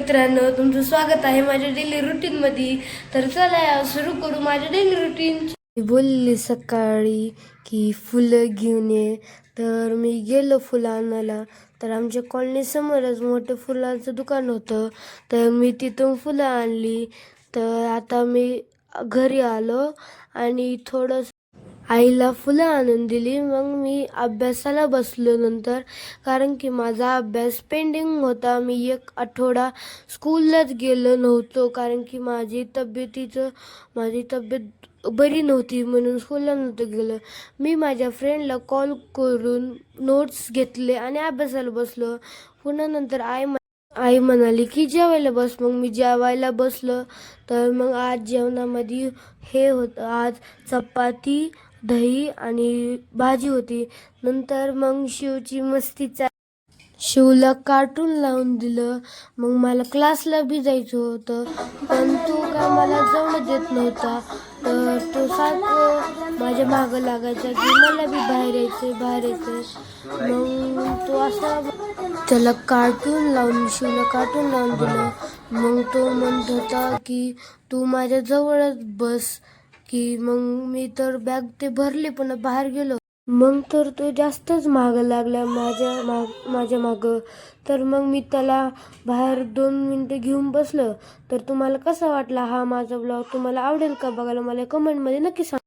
मित्रांनो तुमचं स्वागत आहे माझ्या डेली रुटीन मध्ये तर चला सुरू करू माझ्या डेली रुटीन मी बोलली सकाळी की फुलं घेऊन ये. तर मी गेलो फुलं आणायला. तर आमच्या कॉलनी समोरच मोठं फुलांचं दुकान होतं. तर मी तिथून फुलं आणली. तर आता मी घरी आलो आणि थोडंसं आईला फुलं आणून दिली. मग मी अभ्यासाला बसलो नंतर कारण की माझा अभ्यास पेंडिंग होता. मी एक आठवडा स्कूललाच गेलो नव्हतो कारण की माझी तब्येतीचं माझी तब्येत बरी नव्हती म्हणून स्कूलला नव्हतं गेलं. मी माझ्या फ्रेंडला कॉल करून नोट्स घेतले आणि अभ्यासाला बसलो. पुन्हा नंतर आई म्ह- आई म्हणाली की जेवायला बस. मग मी जेवायला बसलो. तर मग आज जेवणामध्ये हे होतं. आज चपाती दही आणि भाजी होती. नंतर मग शिवची मस्तीचा शिवला कार्टून लावून दिलं. मग मला क्लासला बी जायचं होतं. पण तो काय मला जाऊन देत नव्हता. तर तो सारखं माझ्या मागं लागायचा. की मला बी बाहेर यायचं बाहेर यायचं. मग तो असा त्याला कार्टून लावून शिवला कार्टून लावून दिलं. मग तो म्हणत होता की तू माझ्या जवळच बस. की मग मी तर बॅग ते भरले पण बाहेर गेलो. मग तर तो जास्तच मागं लागला माझ्या माग माझ्या मागं. तर मग मी त्याला बाहेर दोन मिनटं घेऊन बसलं. तर तुम्हाला कसा वाटला हा माझा ब्लॉग तुम्हाला आवडेल का बघायला? मला कमेंटमध्ये नक्की सांगा.